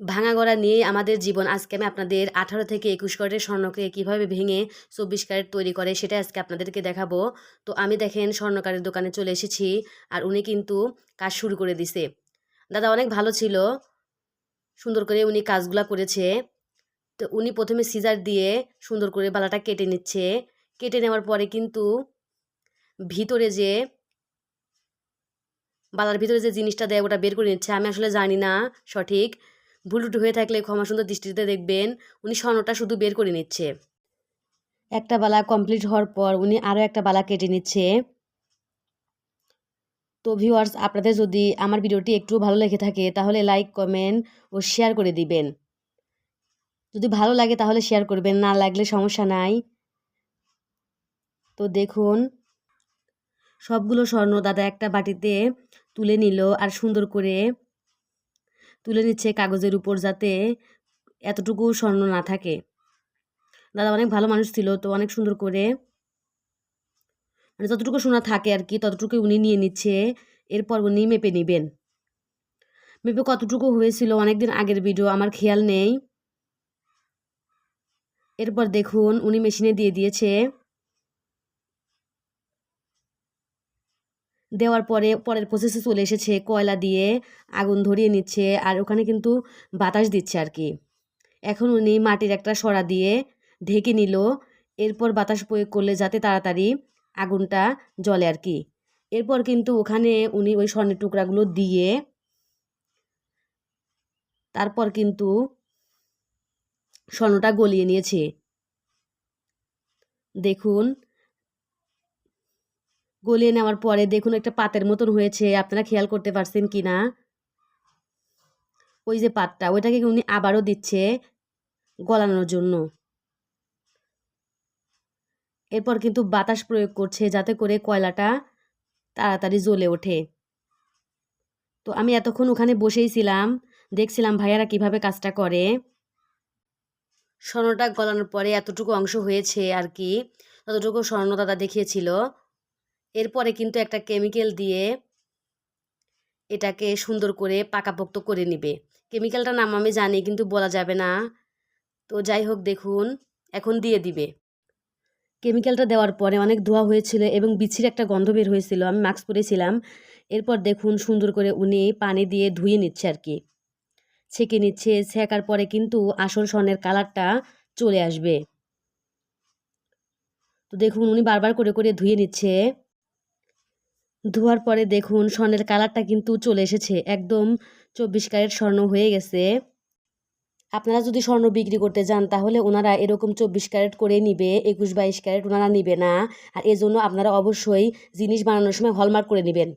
ভাঙা গড়া নিয়েই আমাদের জীবন আজকে আমি আপনাদের আঠারো থেকে একুশ ক্যারেটের স্বর্ণকে কীভাবে ভেঙে চব্বিশ ক্যারেট তৈরি করে সেটা আজকে আপনাদেরকে দেখাবো। তো আমি দেখেন স্বর্ণকারের দোকানে চলে এসেছি আর উনি কিন্তু কাজ শুরু করে দিছে। দাদা অনেক ভালো ছিল। সুন্দর করে উনি কাজগুলা করেছে। তো উনি প্রথমে সিজার দিয়ে সুন্দর করে বালাটা কেটে নিচ্ছে। কেটে নেওয়ার পরে কিন্তু ভিতরে যে বালার ভিতরে যে জিনিসটা দেয় ওটা বের করে নিচ্ছে। আমি আসলে জানি না সঠিক। ভুল টুটু হয়ে থাকলে ক্ষমা সুন্দর দৃষ্টিতে দেখবেন, উনি স্বর্ণটা শুধু বের করে নিচ্ছে। একটা বালা কমপ্লিট হওয়ার পর উনি আরও একটা বালা কেটে নিচ্ছে। তো ভিউয়ার্স আপনাদের যদি আমার ভিডিওটি একটু ভালো লেগে থাকে, তাহলে লাইক কমেন্ট ও শেয়ার করে দিবেন। যদি ভালো লাগে তাহলে শেয়ার করবেন, না লাগলে সমস্যা নাই। তো দেখুন, সবগুলো স্বর্ণ দাদা একটা বাটিতে তুলে নিল আর সুন্দর করে তুলে নিচ্ছে কাগজের উপর যাতে এতটুকু স্বর্ণ না থাকে। দাদা অনেক ভালো মানুষ ছিল, তো অনেক সুন্দর করে মানে যতটুকু সোনা থাকে আর কি ততটুকু উনি নিয়ে নিচ্ছে। এরপর উনি মেপে নেবেন। মেপে কতটুকু হয়েছিল অনেকদিন আগের ভিডিও আমার খেয়াল নেই। এরপর দেখুন, উনি মেশিনে দিয়ে দিয়েছে। দেওয়ার পরে পরের প্রসেসে চলে এসেছে, কয়লা দিয়ে আগুন ধরিয়ে নিচ্ছে আর ওখানে কিন্তু বাতাস দিচ্ছে আর কি। এখন উনি মাটির একটা সরা দিয়ে ঢেকে নিল, এরপর বাতাস প্রয়োগ করলে যাতে তাড়াতাড়ি আগুনটা জ্বলে আর কি। এরপর কিন্তু ওখানে উনি ওই স্বর্ণের টুকরাগুলো দিয়ে তারপর কিন্তু স্বর্ণটা গলিয়ে নিয়েছে। দেখুন গলিয়ে নেওয়ার পরে দেখুন একটা পাতের মতন হয়েছে, আপনারা খেয়াল করতে পারছেন কি না ওই যে পাতটা, ওইটাকে উনি আবারও দিচ্ছে গলানোর জন্য। এরপর কিন্তু বাতাস প্রয়োগ করছে যাতে করে কয়লাটা তাড়াতাড়ি জ্বলে ওঠে। তো আমি এতক্ষণ ওখানে বসেই ছিলাম, দেখছিলাম ভাইয়ারা কীভাবে কাজটা করে। স্বর্ণটা গলানোর পরে এতটুকু অংশ হয়েছে আর কি, ততটুকু স্বর্ণ দাদা দেখিয়েছিল। এরপরে কিন্তু একটা কেমিক্যাল দিয়ে এটাকে সুন্দর করে পাকাপোক্ত করে নিবে। কেমিক্যালটার নাম আমি জানি, কিন্তু বলা যাবে না। তো যাই হোক, দেখুন, এখন দিয়ে দিবে। কেমিক্যালটা দেওয়ার পরে অনেক ধোয়া হয়েছিল এবং বিছির একটা গন্ধ বের হয়েছিল, আমি মাস্ক পরেছিলাম। এরপর দেখুন, সুন্দর করে উনি পানি দিয়ে ধুয়ে নিচ্ছে আর কি। ছেঁকে নিচ্ছে, ছেঁকার পরে কিন্তু আসল স্বর্ণের কালারটা চলে আসবে। তো দেখুন, উনি বারবার করে করে ধুয়ে নিচ্ছে। ধোয়ার পরে দেখুন, স্বর্ণের কালারটা কিন্তু চলে এসেছে। একদম চব্বিশ ক্যারেট স্বর্ণ হয়ে গেছে। আপনারা যদি স্বর্ণ বিক্রি করতে যান, তাহলে ওনারা এরকম চব্বিশ ক্যারেট করে নিবে, একুশ বাইশ ক্যারেট ওনারা নিবে না। আর এজন্য আপনারা অবশ্যই জিনিস বানানোর সময় হলমার্ক করে নেবেন।